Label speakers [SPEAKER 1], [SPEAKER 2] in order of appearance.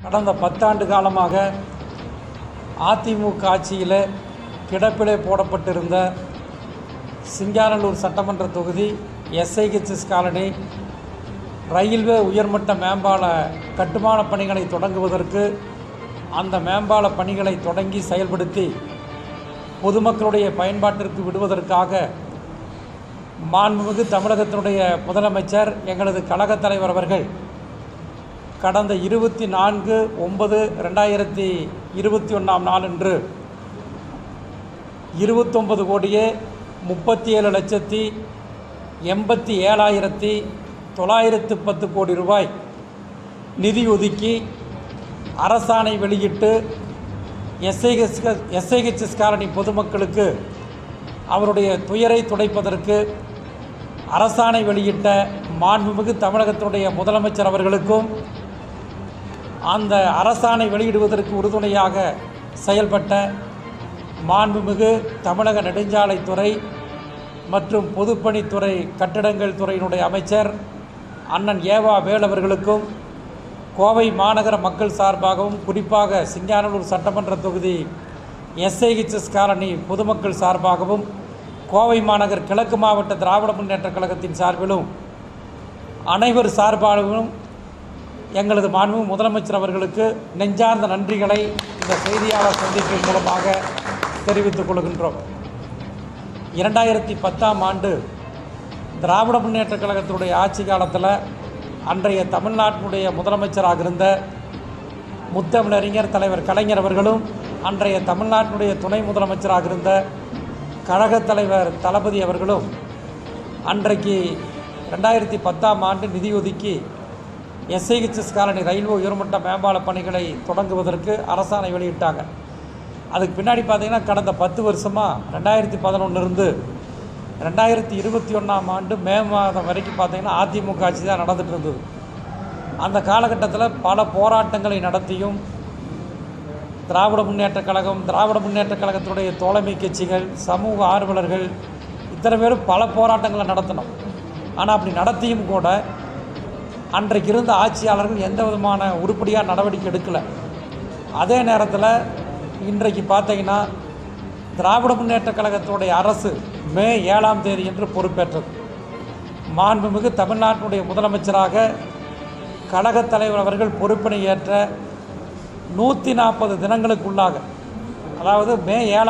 [SPEAKER 1] கடந்த பத்தாண்டு காலமாக அதிமுக ஆட்சியில் கிடப்பிலே போடப்பட்டிருந்த சிங்காரலூர் சட்டமன்ற தொகுதி எஸ்ஐஹெச்எஸ் காலனி ரயில்வே உயர்மட்ட மேம்பால கட்டுமான பணிகளை தொடங்குவதற்கு அந்த மேம்பால பணிகளை தொடங்கி செயல்படுத்தி பொதுமக்களுடைய பயன்பாட்டிற்கு விடுவதற்காக மாண்புமிகு தமிழகத்தினுடைய முதலமைச்சர் எங்களது கழகத் தலைவர் அவர்கள் கடந்த இருபத்தி நான்கு ஒன்பது ரெண்டாயிரத்தி இருபத்தி ஒன்றாம் நாளன்று இருபத்தொன்பது கோடியே முப்பத்தி ஏழு லட்சத்தி எண்பத்தி ஏழாயிரத்தி தொள்ளாயிரத்து பத்து கோடி ரூபாய் நிதி ஒதுக்கி அரசாணை வெளியிட்டு எஸ்ஐஹெச் எஸ்ஐஹெச்எஸ் காலனி பொதுமக்களுக்கு அவருடைய துயரை துடைப்பதற்கு அரசாணை வெளியிட்ட மாண்புமிகு தமிழகத்தினுடைய முதலமைச்சர் அவர்களுக்கும் அந்த அரசாணை வெளியிடுவதற்கு உறுதுணையாக செயல்பட்ட மாண்புமிகு தமிழக நெடுஞ்சாலைத்துறை மற்றும் பொதுப்பணித்துறை கட்டிடங்கள் துறையினுடைய அமைச்சர் அண்ணன் ஏவா வேல் அவர்களுக்கும் கோவை மாநகர மக்கள் சார்பாகவும் குறிப்பாக சிங்கானூர் சட்டமன்ற தொகுதி எஸ்ஐஹெச்எஸ் காலனி பொதுமக்கள் சார்பாகவும் கோவை மாநகர் கிழக்கு மாவட்ட திராவிட முன்னேற்ற கழகத்தின் சார்பிலும் அனைவர் சார்பாகவும் எங்களது மாண்பு முதலமைச்சர் அவர்களுக்கு நெஞ்சார்ந்த நன்றிகளை இந்த செய்தியாளர் சந்திப்பின் மூலமாக தெரிவித்துக் கொள்கின்றோம். இரண்டாயிரத்தி பத்தாம் ஆண்டு திராவிட முன்னேற்றக் கழகத்தினுடைய ஆட்சி காலத்தில் அன்றைய தமிழ்நாட்டினுடைய முதலமைச்சராக இருந்த முத்தமிழறிஞர் தலைவர் கலைஞர் அவர்களும் அன்றைய தமிழ்நாட்டினுடைய துணை முதலமைச்சராக இருந்த கழகத் தலைவர் தளபதி அவர்களும் அன்றைக்கு ரெண்டாயிரத்தி பத்தாம் ஆண்டு நிதி ஒதுக்கி எஸ்ஐஹெச்எஸ் காலனி ரயில்வே உயர்மட்ட மேம்பால பணிகளை தொடங்குவதற்கு அரசாணை வெளியிட்டாங்க. அதுக்கு பின்னாடி பார்த்தீங்கன்னா கடந்த பத்து வருஷமாக ரெண்டாயிரத்தி பதினொன்றுலேருந்து ரெண்டாயிரத்தி இருபத்தி ஒன்றாம் ஆண்டு மே மாதம் வரைக்கும் பார்த்தீங்கன்னா அதிமுக ஆட்சி தான் நடந்துட்டு இருந்தது. அந்த காலகட்டத்தில் பல போராட்டங்களை நடத்தியும் திராவிட முன்னேற்றக் கழகம் திராவிட முன்னேற்றக் கழகத்தினுடைய தோழமை கட்சிகள் சமூக ஆர்வலர்கள் இத்தனை பேரும் பல போராட்டங்களை நடத்தினோம். ஆனால் அப்படி நடத்தியும் கூட அன்றைக்கு இருந்த ஆட்சியாளர்கள் எந்த விதமான உருப்படியாக நடவடிக்கை எடுக்கலை. அதே நேரத்தில் இன்றைக்கு பார்த்தீங்கன்னா திராவிட முன்னேற்ற கழகத்துடைய அரசு மே ஏழாம் தேதி என்று பொறுப்பேற்றது. மாண்புமிகு தமிழ்நாட்டினுடைய முதலமைச்சராக கழகத் தலைவர் அவர்கள் பொறுப்பினை ஏற்ற நூற்றி நாற்பது தினங்களுக்குள்ளாக அதாவது மே ஏழாம்